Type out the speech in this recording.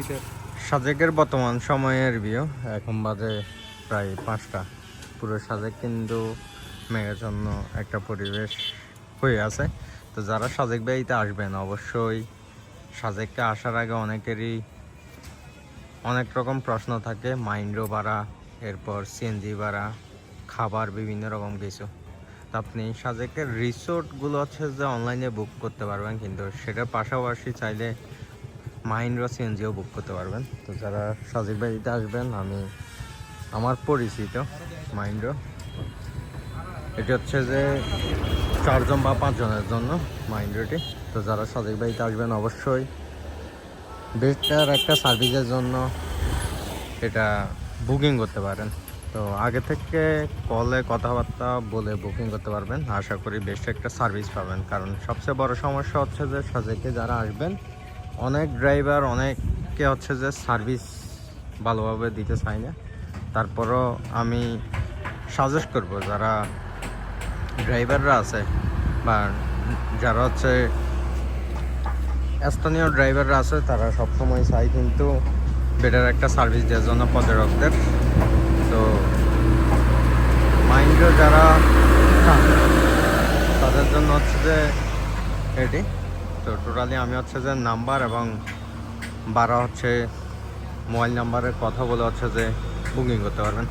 শীতের সাজেকের বর্তমান সময়ের ভিউ এখন বাজে প্রায় পাঁচটা। পুরো সাজেক কিন্তু মেঘাচ্ছন্ন একটা পরিবেশ হয়ে আছে। তো যারা সাজেক বাড়িতে আসবেন, অবশ্যই সাজেককে আসার আগে অনেকেরই অনেক রকম প্রশ্ন থাকে। মাইন্ডও ভাড়া এরপর সিএনজি ভাড়া খাবার, বিভিন্ন রকম কিছু। তো আপনি সাজেকের রিসোর্টগুলো হচ্ছে যে অনলাইনে বুক করতে পারবেন, কিন্তু সেটার পাশাপাশি চাইলে মাহিন্দ্রা সিএনজিও বুক করতে পারবেন। তো যারা সাজিক বাড়িতে আসবেন, আমি আমার পরিচিত মাহিন্দ্র। এটি হচ্ছে যে চারজন বা পাঁচজনের জন্য মাহিন্দ্রটি। তো যারা সাজিক বাড়িতে আসবেন, অবশ্যই বেটার একটা সার্ভিসের জন্য এটা বুকিং করতে পারেন। তো আগে থেকে কলে কথাবার্তা বলে বুকিং করতে পারবেন। আশা করি বেস্ট একটা সার্ভিস পাবেন। কারণ সবচেয়ে বড় সমস্যা হচ্ছে যে সাজেকে যারা আসবেন অনেক ড্রাইভার অনেককে হচ্ছে যে সার্ভিস ভালোভাবে দিতে চায় না। তারপরও আমি সাজেস্ট করব যারা ড্রাইভাররা আছে বা যারা হচ্ছে স্থানীয় ড্রাইভাররা আছে, তারা সবসময় চায় কিন্তু বেটার একটা সার্ভিস দেওয়ার জন্য পর্যটকদের তো মাইন্ডও যারা, তাদের জন্য হচ্ছে যে এটি তো টোটালি আমি হচ্ছে যে নাম্বার এবং বারো হচ্ছে মোবাইল নাম্বারের কথা বলে হচ্ছে যে বুকিং করতে পারবেন।